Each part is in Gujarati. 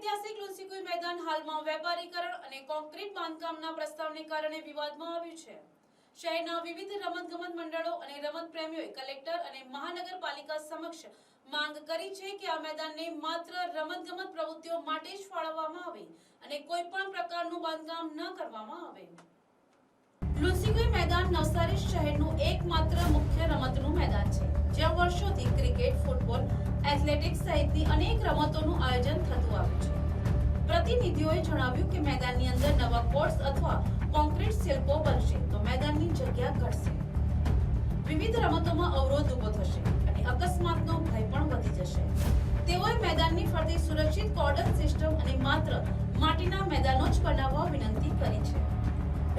ઐતિહાસિક લુસીકુઈ મેદાન હાલમાં વેપારીકરણ અને કોન્ક્રીટ બાંધકામના પ્રસ્તાવને કારણે વિવાદમાં આવ્યું છે. શહેરના વિવિધ રમતગમત મંડળો અને રમત પ્રેમીઓએ કલેક્ટર અને મહાનગરપાલિકા સમક્ષ માંગ કરી છે કે આ મેદાનને માત્ર રમતગમત પ્રવૃત્તિઓ માટે જ ફાળવવામાં આવે અને કોઈ પણ પ્રકારનું બાંધકામ ન કરવામાં આવે. લુસીકુઈ નવસારી શહેરનું એકમાત્ર મુખ્ય રમતનું મેદાન છે, જ્યાં વર્ષોથી ક્રિકેટ, ફૂટબોલ, એથ્લેટિક્સ સહિતની અનેક રમતોનું આયોજન થતું આવ્યું છે. પ્રતિનિધિઓએ જણાવ્યું કે મેદાનની અંદર નવા કોર્ટ્સ અથવા કોન્ક્રીટ શિલ્પો બનશે તો મેદાનની જગ્યા ઘટશે. વિવિધ રમતોમાં અવરોધ ઊભો થશે અને અકસ્માતનો ભય પણ વધી જશે. તેઓએ મેદાનની ફરતે સુરક્ષિત કોર્ડન સિસ્ટમ અને માત્ર માટીના મેદાનો જ બનાવવા વિનંતી કરી છે.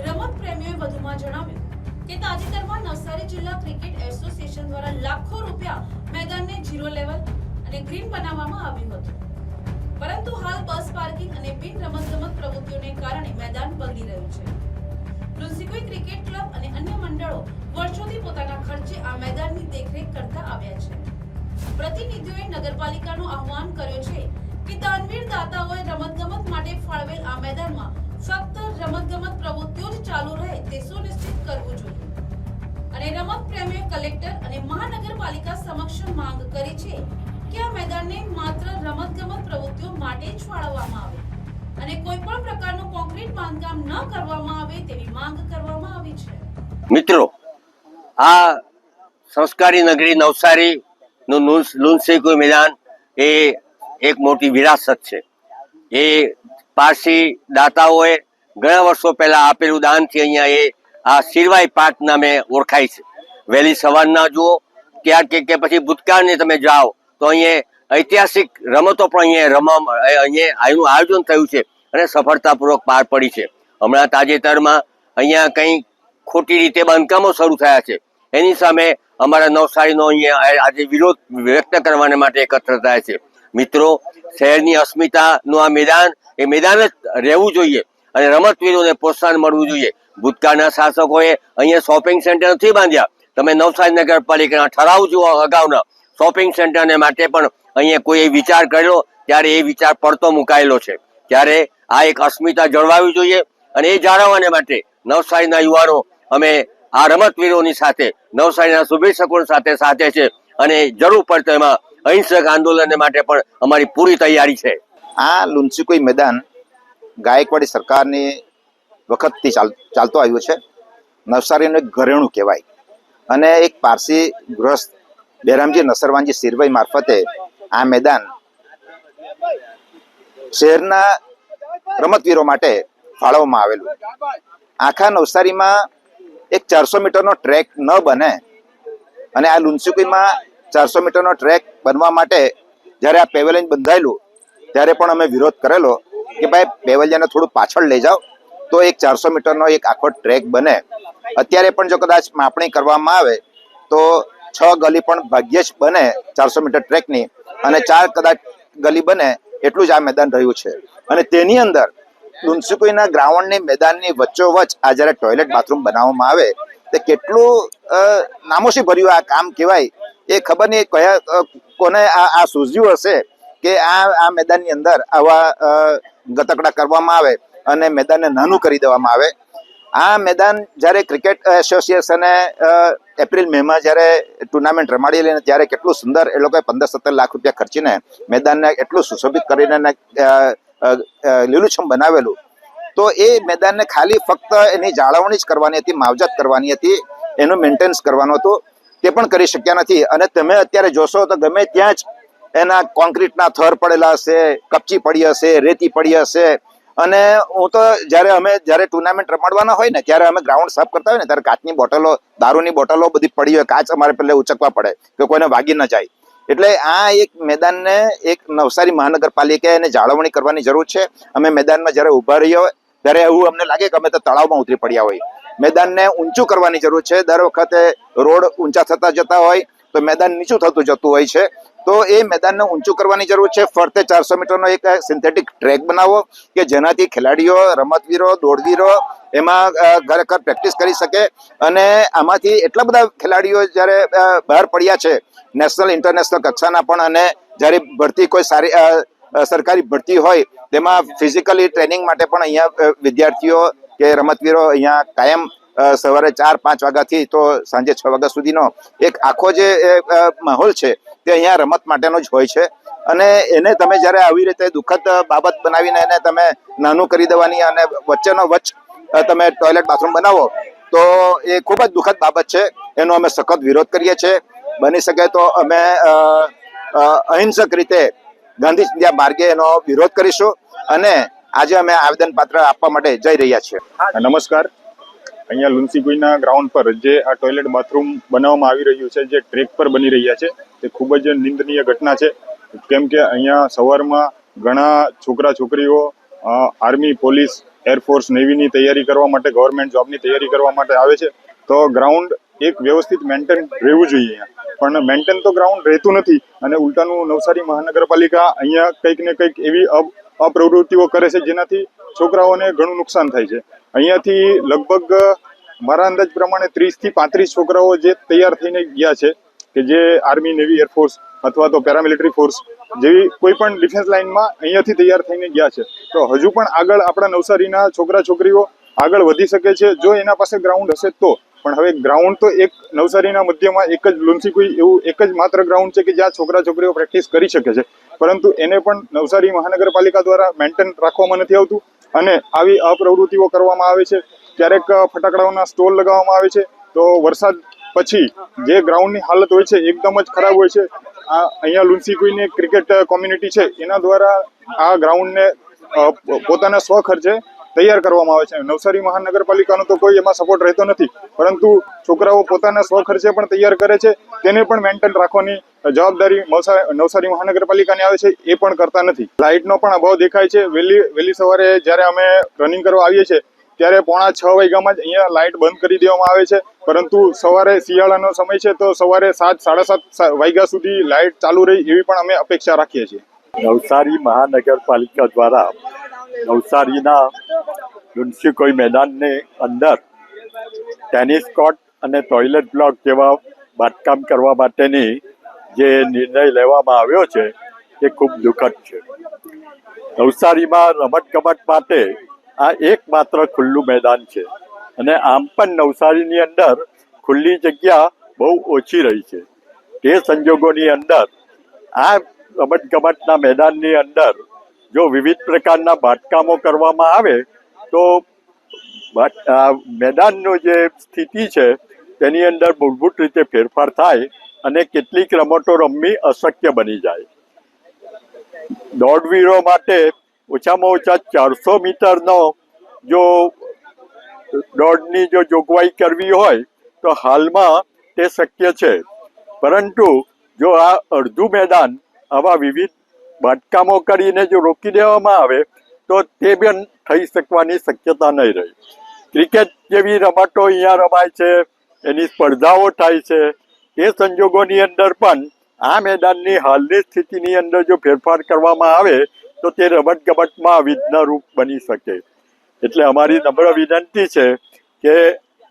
રમત પ્રેમીઓએ વધુમાં જણાવ્યું કે તાજેતરમાં નવસારી જિલ્લા ક્રિકેટ એસોસિએશન દ્વારા લાખો રૂપિયા મેદાનને ઝીરો લેવલ અને ગ્રીન બનાવવામાં આવ્યું હતું. પરંતુ હાલ બસ પાર્કિંગ અને બિન રમતગમત પ્રવૃત્તિઓને કારણે મેદાન બગડી રહ્યું છે. લુન્સીકોઈ ક્રિકેટ ક્લબ અને અન્ય મંડળો વર્ષોથી પોતાના ખર્ચે આ મેદાનની દેખરેખ કરતા આવ્યા છે. પ્રતિનિધિઓએ નગરપાલિકાનું આહવાન કર્યું છે કે દાનવીર દાતાઓએ રમતગમત માટે ફાળવેલ આ મેદાનમાં ફક્ત રમતગમત પ્રવૃત્તિઓ જ ચાલુ રહે તે સુનિશ્ચિત કરવું જોઈએ. અને રમત પ્રેમીઓ કલેક્ટર અને મહાનગરપાલિકા સમક્ષ માંગ કરી છે કે આ મેદાનને માત્ર રમતગમત પ્રવૃત્તિઓ માટે જ ફાળવવામાં આવે અને કોઈ પણ પ્રકારનું કોન્ક્રીટ બાંધકામ ન કરવામાં આવે તેવી માંગ કરવામાં આવી છે. મિત્રો, આ સંસ્કારી નગરી નવસારી નું લુનસેકુ મેદાન એ એક મોટી વિરાસત છે. એ પારસી દાતાઓએ ઘણા વર્ષો પહેલા આપેલું દાનથી અહીંયા એ આ સિરવાઈ પાર્ક નામે ઓળખાય છે. વહેલી સવારના જુઓ, ત્યાર કે કે પછી ભૂતકાળને તમે જાઓ, તો અહીંયા ઐતિહાસિક રમતો પણ અહીંયા રમવા અહીંયા આનું આયોજન થયું છે અને સફળતાપૂર્વક પાર પડી છે. હમણાં તાજેતરમાં અહીંયા કંઈ ખોટી રીતે બાંધકામો શરૂ થયા છે. એની સામે અમારા નવસારીનો અહીંયા આજે વિરોધ વ્યક્ત કરવાને માટે એકત્ર થયા છે. મિત્રો, શહેરની અસ્મિતાનું આ મેદાન, એ મેદાન જ રહેવું જોઈએ. અને રમતવીરોને પ્રોત્સાહન મળવું જોઈએ. ભૂતકાળના શાસકોએ અહીંયા શોપિંગ સેન્ટર નથી બાંધ્યા. તમે નવસારી નગરપાલિકાના ઠરાવ જુઓ અગાઉના. શોપિંગ સેન્ટરને માટે પણ અહીંયા કોઈ વિચાર કર્યો, ત્યારે એ વિચાર પડતો મુકાયેલો છે. ત્યારે આ એક અસ્મિતા જળવાવી જોઈએ અને એ જાળવવાને માટે નવસારીના યુવાનો અમે આ રમતવીરોની સાથે, નવસારીના શુભેચ્છકો સાથે સાથે છે અને જરૂર પડતો એમાં અહિંસક આંદોલન માટે પણ અમારી પૂરી તૈયારી છે. આ લુન્સીકોઈ મેદાન ગાયકવાડી સરકારની વખતથી ચાલ, ચાલતો આવ્યો છે. નવસારીનું એક ઘરેણું કહેવાય. અને એક પારસી ગૃહસ્થ બેરામજી નસરવાનજી સિરવાઈ મારફતે આ મેદાન શહેરના રમતવીરો માટે ફાળવવામાં આવેલું. આખા નવસારીમાં એક ચારસો મીટરનો ટ્રેક ન બને અને આ લુનસુકીમાં ચારસો મીટરનો ટ્રેક બનવા માટે જ્યારે આ પેવેલિયન બંધાયેલું, ત્યારે પણ અમે વિરોધ કરેલો. કે ભાઈ બેવલિયાને થોડું પાછળ લઈ જાઓ, તો એક ચારસો મીટરનો એક આખો ટ્રેક બને. અત્યારે પણ જો કદાચ માપણી કરવામાં આવે, તો છ ગલી પણ ભાગ્યે જ બને ચારસો મીટર ટ્રેકની. અને ચાર કદાચ ગલી બને, એટલું જ આ મેદાન રહ્યું છે. અને તેની અંદર લુન્સીકુઈના ગ્રાઉન્ડની મેદાનની વચ્ચોવચ આ જ્યારે ટોયલેટ બાથરૂમ બનાવવામાં આવે, તે કેટલું નામોશી ભર્યું આ કામ કહેવાય, એ ખબર નહીં કયા કોને આ આ સૂઝ્યું હશે. કે આ આ મેદાનની અંદર આવા ગતકડા કરવામાં આવે અને મેદાનને નાનું કરી દેવામાં આવે. આ મેદાન જ્યારે ક્રિકેટ એસોસિએશને એપ્રિલ મેમાં જ્યારે ટુર્નામેન્ટ રમાડી લઈને ત્યારે કેટલું સુંદર એ લોકોએ પંદર સત્તર લાખ રૂપિયા ખર્ચીને મેદાનને એટલું સુશોભિત કરીને લીલુંછમ બનાવેલું. તો એ મેદાનને ખાલી ફક્ત એની જાળવણી જ કરવાની હતી, માવજત કરવાની હતી, એનું મેન્ટેનન્સ કરવાનું હતું. તે પણ કરી શક્યા નથી. અને તમે અત્યારે જોશો તો ગમે ત્યાં જ એના કોન્ક્રીટના થર પડેલા હશે, કપચી પડી હશે, રેતી પડી હશે. અને હું તો જ્યારે અમે, જ્યારે ટુર્નામેન્ટ રમાડવાના હોય ને, ત્યારે અમે ગ્રાઉન્ડ સાફ કરતા હોય ને, ત્યારે કાચની બોટલો, દારૂની બોટલો બધી પડી હોય, કાચ અમારે પહેલે ઉચકવા પડે, કે કોઈને વાગી ન જાય. એટલે આ એક મેદાનને એક નવસારી મહાનગરપાલિકાએ એને જાળવણી કરવાની જરૂર છે. અમે મેદાનમાં જ્યારે ઊભા રહીએ, ત્યારે એવું અમને લાગે કે અમે તો તળાવમાં ઉતરી પડ્યા હોય. મેદાનને ઊંચું કરવાની જરૂર છે. દર વખતે રોડ ઊંચા થતા જતા હોય, તો મેદાન નીચું થતું જતું હોય છે. તો એ મેદાનને ઊંચું કરવાની જરૂર છે. ફરતે ચારસો મીટરનો એક સિન્થેટિક ટ્રેક બનાવો કે જેનાથી ખેલાડીઓ, રમતવીરો, દોડવીરો એમાં ખરેખર પ્રેક્ટિસ કરી શકે અને આમાંથી એટલા બધા ખેલાડીઓ જ્યારે બહાર પડ્યા છે નેશનલ ઇન્ટરનેશનલ કક્ષાના પણ અને જ્યારે ભરતી કોઈ સારી સરકારી ભરતી હોય તેમાં ફિઝિકલી ટ્રેનિંગ માટે પણ અહીંયા વિદ્યાર્થીઓ કે રમતવીરો અહીંયા કાયમ સવારે ચાર પાંચ વાગ્યાથી તો સાંજે છ વાગ્યા સુધીનો એક આખો જે માહોલ છે તે અહીંયા રમત માટેનો જ હોય છે. અને એને તમે જ્યારે આવી રીતે દુઃખદ બાબત બનાવીને એને તમે નાનું કરી દેવાની અને વચ્ચેનો વચ્ચ તમે ટોયલેટ બાથરૂમ બનાવો, તો એ ખૂબ જ દુઃખદ બાબત છે. એનો અમે સખત વિરોધ કરીએ છીએ. બની શકે તો અમે અહિંસક રીતે ગાંધી ચિંધ્યા માર્ગે એનો વિરોધ કરીશું અને આજે અમે આવેદનપત્ર આપવા માટે જઈ રહ્યા છીએ. નમસ્કાર. અહીંયા લુન્સીગુઈના ગ્રાઉન્ડ પર જે આ ટોયલેટ બાથરૂમ બનાવવામાં આવી રહ્યું છે, જે ટ્રેક પર બની રહ્યા છે તે ખૂબ જ નિંદનીય ઘટના છે. કેમ કે અહીંયા સવારમાં ઘણા છોકરા છોકરીઓ આર્મી પોલીસ એરફોર્સ નેવીની તૈયારી કરવા માટે ગવર્મેન્ટ જોબની તૈયારી કરવા માટે આવે છે. તો ગ્રાઉન્ડ એક વ્યવસ્થિત મેન્ટેન રહેવું જોઈએ અહીંયા. પણ મેન્ટેન તો ગ્રાઉન્ડ રહેતું નથી અને ઉલટાનું નવસારી મહાનગરપાલિકા અહીંયા કંઈક ને કંઈક એવી અપ- અપ્રવૃત્તિઓ કરે છે જેનાથી છોકરાઓને ઘણું નુકસાન થાય છે. અહીંયાથી લગભગ મારા અંદાજ પ્રમાણે ત્રીસથી પાંત્રીસ છોકરાઓ જે તૈયાર થઈને ગયા છે, કે જે આર્મી, નેવી એરફોર્સ અથવા તો પેરામિલિટરી ફોર્સ જેવી કોઈ પણ ડિફેન્સ લાઇનમાં અહીંયાથી તૈયાર થઈને ગયા છે. તો હજુ પણ આગળ આપણા નવસારીના છોકરા છોકરીઓ આગળ વધી શકે છે. જો એના પાસે ગ્રાઉન્ડ હશે તો પણ હવે ગ્રાઉન્ડ તો એક નવસારીના મધ્યમાં એક જ લુન્સી કોઈ એવું એક જ માત્ર ગ્રાઉન્ડ છે કે જ્યાં છોકરા છોકરીઓ પ્રેક્ટિસ કરી શકે છે. પરંતુ એને પણ નવસારી મહાનગરપાલિકા દ્વારા મેન્ટેન રાખવામાં નથી આવતું અને આવી અપ્રવૃત્તિઓ કરવામાં આવે છે. ક્યારેક ફટાકડાઓના સ્ટોલ લગાવવામાં આવે છે. તો વરસાદ પછી જે ગ્રાઉન્ડની હાલત હોય છે, એકદમ જ ખરાબ હોય છે. આ અહીંયા લુન્સી કોઈની ક્રિકેટ કોમ્યુનિટી છે, એના દ્વારા આ ગ્રાઉન્ડને પોતાના સ્વખર્ચે તૈયાર કરવામાં આવે છે. નવસારી મહાનગરપાલિકાનો તો કોઈ એમાં સપોર્ટ રહેતો નથી. પરંતુ છોકરાઓ પોતાના સ્વખર્ચે પણ તૈયાર કરે છે. તેને પણ મેન્ટેન રાખવાની જવાબદારી નવસારી મહાનગરપાલિકાની આવે છે. એ પણ કરતા નથી. લાઇટનો પણ અભાવ દેખાય છે. વહેલી વહેલી સવારે જ્યારે અમે રનિંગ કરવા આવીએ છીએ, ત્યારે પોણા છ વાગ્યામાં જ અહીંયા લાઇટ બંધ કરી દેવામાં આવે છે. પરંતુ સવારે શિયાળાનો સમય છે, તો સવારે સાત, સાડા સાત વાગ્યા સુધી લાઇટ ચાલુ રહી એવી પણ અમે અપેક્ષા રાખીએ છીએ. નવસારી મહાનગરપાલિકા દ્વારા નવસારીના લુન્સીકોઈ મેદાનની અંદર ટેનિસ કોર્ટ અને ટોયલેટ બ્લોક જેવા બાંધકામ કરવા માટેની જે નિર્ણય લેવામાં આવ્યો છે, એ ખૂબ દુઃખદ છે. નવસારીમાં રમતગમત માટે આ એકમાત્ર ખુલ્લું મેદાન છે અને આમ પણ નવસારીની અંદર ખુલ્લી જગ્યા બહુ ઓછી રહી છે. તે સંજોગોની અંદર આ રમતગમતના મેદાનની અંદર જો વિવિધ પ્રકારના બાંધકામો કરવામાં આવે, તો મેદાનનો જે સ્થિતિ છે, તેની અંદર મૂળભૂત રીતે ફેરફાર થાય અને કેટલીક રમતો રમવી અશક્ય બની જાય. દોડવીરો માટે ઓછામાં ઓછા ચારસો મીટરનો જો દોડની જો જોગવાઈ કરવી હોય, તો હાલમાં તે શક્ય છે. પરંતુ જો આ અડધું મેદાન આવા વિવિધ બાંધકામો કરીને જો રોકી દેવામાં આવે, તો તે પણ થઈ શકવાની શક્યતા નહીં રહી. ક્રિકેટ જેવી રમતો અહીંયા રમાય છે, એની સ્પર્ધાઓ થાય છે. એ સંજોગોની અંદર પણ આ મેદાનની હાલની સ્થિતિની અંદર જો ફેરફાર કરવામાં આવે, તો તે રમતગમતમાં વિઘ્નરૂપ બની શકે. એટલે અમારી નમ્ર વિનંતી છે કે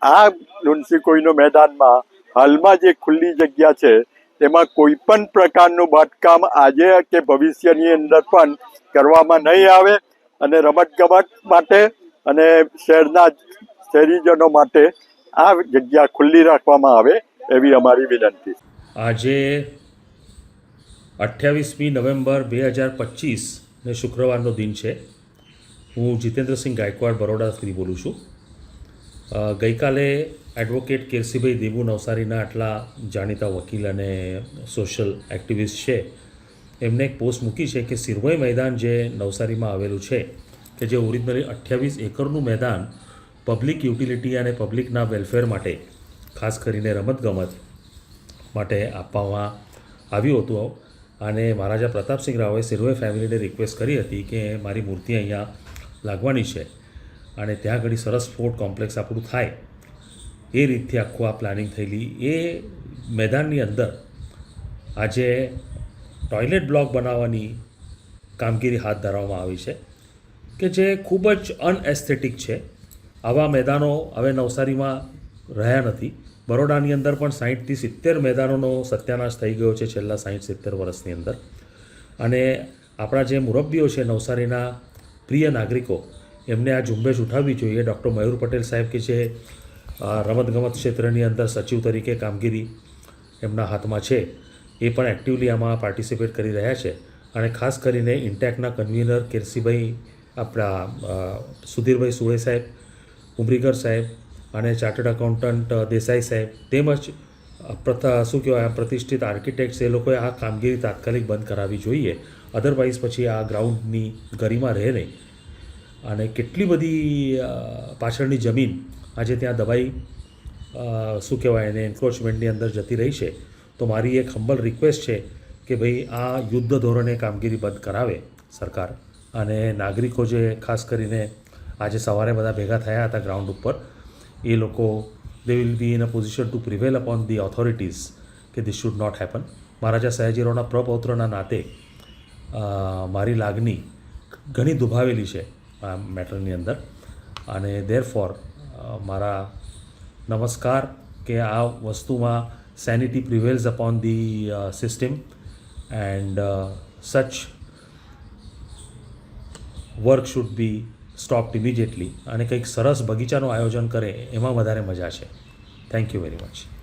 આ લુન્સીકોઈનો મેદાનમાં હાલમાં જે ખુલ્લી જગ્યા છે તેમાં કોઈ પણ પ્રકારનું બાંધકામ આજે કે ભવિષ્યની અંદર પણ કરવામાં નહીં આવે અને રમતગમત માટે અને શહેરના શહેરીજનો માટે આ જગ્યા ખુલ્લી રાખવામાં આવે એવી અમારી વિનંતી. આજે અઠ્યાવીસમી નવેમ્બર બે હજાર પચીસને શુક્રવારનો દિન છે. હું જીતેન્દ્રસિંહ ગાયકવાડ બરોડાથી બોલું છું. ગઈકાલે એડવોકેટ કેરસીભાઈ દેબુ નવસારીના આટલા જાણીતા વકીલ અને સોશિયલ એક્ટિવિસ્ટ છે. એમને એક પોસ્ટ મૂકી છે કે સિરવોઈ મેદાન જે નવસારીમાં આવેલું છે, કે જે ઓરિજિનલી અઠ્યાવીસ એકરનું મેદાન પબ્લિક યુટિલિટી અને પબ્લિકના વેલફેર માટે, ખાસ કરીને રમતગમત માટે આપવામાં આવ્યું હતું. અને મહારાજા પ્રતાપસિંહ રાવે સિરવે ફેમિલીને રિક્વેસ્ટ કરી હતી કે મારી મૂર્તિ અહીંયા લાગવાની છે. અને ત્યાં ઘડી સરસ સ્પોર્ટ કોમ્પ્લેક્સ આપણું થાય. એ રીતથી આખું આ પ્લાનિંગ થયેલી. એ મેદાનની અંદર આજે ટોયલેટ બ્લોક બનાવવાની કામગીરી હાથ ધરવામાં આવી છે કે જે ખૂબ જ અનએસ્થેટિક છે. આવા મેદાનો હવે નવસારીમાં રહ્યા નથી. બરોડાની અંદર પણ સાહીઠથી સિત્તેર મેદાનોનો સત્યાનાશ થઈ ગયો છે છેલ્લા સાહીઠ સિત્તેર વર્ષની અંદર. અને આપણા જે મુરબ્બીઓ છે નવસારીના પ્રિય નાગરિકો, એમને આ ઝુંબેશ ઉઠાવવી જોઈએ. ડૉક્ટર મયુર પટેલ સાહેબ કે જે રમતગમત ક્ષેત્રની અંદર સચિવ તરીકે કામગીરી એમના હાથમાં છે. એ પણ એક્ટિવલી આમાં પાર્ટિસિપેટ કરી રહ્યા છે. અને ખાસ કરીને ઇન્ટેકના કન્વીનર કિરસીભાઈ, આપણા સુધીરભાઈ સુળે સાહેબ, ઉમરીગર સાહેબ અને ચાર્ટર્ડ એકાઉન્ટન્ટ દેસાઈ સાહેબ તેમજ પ્રથા, શું કહેવાય, આ પ્રતિષ્ઠિત આર્કિટેક્ટ્સ એ લોકોએ આ કામગીરી તાત્કાલિક બંધ કરાવવી જોઈએ. અધરવાઇઝ પછી આ ગ્રાઉન્ડની ગરિમા રહે નહીં. અને કેટલી બધી પાછળની જમીન આજે ત્યાં દવાઈ શું કહેવાય, એને એન્ક્રોચમેન્ટની અંદર જતી રહી છે. તો મારી એક હંબલ રિક્વેસ્ટ છે કે ભાઈ, આ યુદ્ધ ધોરણે કામગીરી બંધ કરાવે સરકાર. અને નાગરિકો જે ખાસ કરીને આજે સવારે બધા ભેગા થયા હતા ગ્રાઉન્ડ ઉપર, એ લોકો they will be in a position to prevail upon the authorities કે this should not happen Maharaja સયાજીરાવના પ્રપૌત્રના નાતે મારી લાગણી ઘણી દુભાવેલી છે આ મેટરની અંદર. અને દેર ફોર મારા નમસ્કાર કે આ વસ્તુમાં sanity prevails upon the system and such work should be stopped immediately અને કંઈક સરસ બગીચાનું આયોજન કરે એમાં વધારે મજા છે. Thank you very much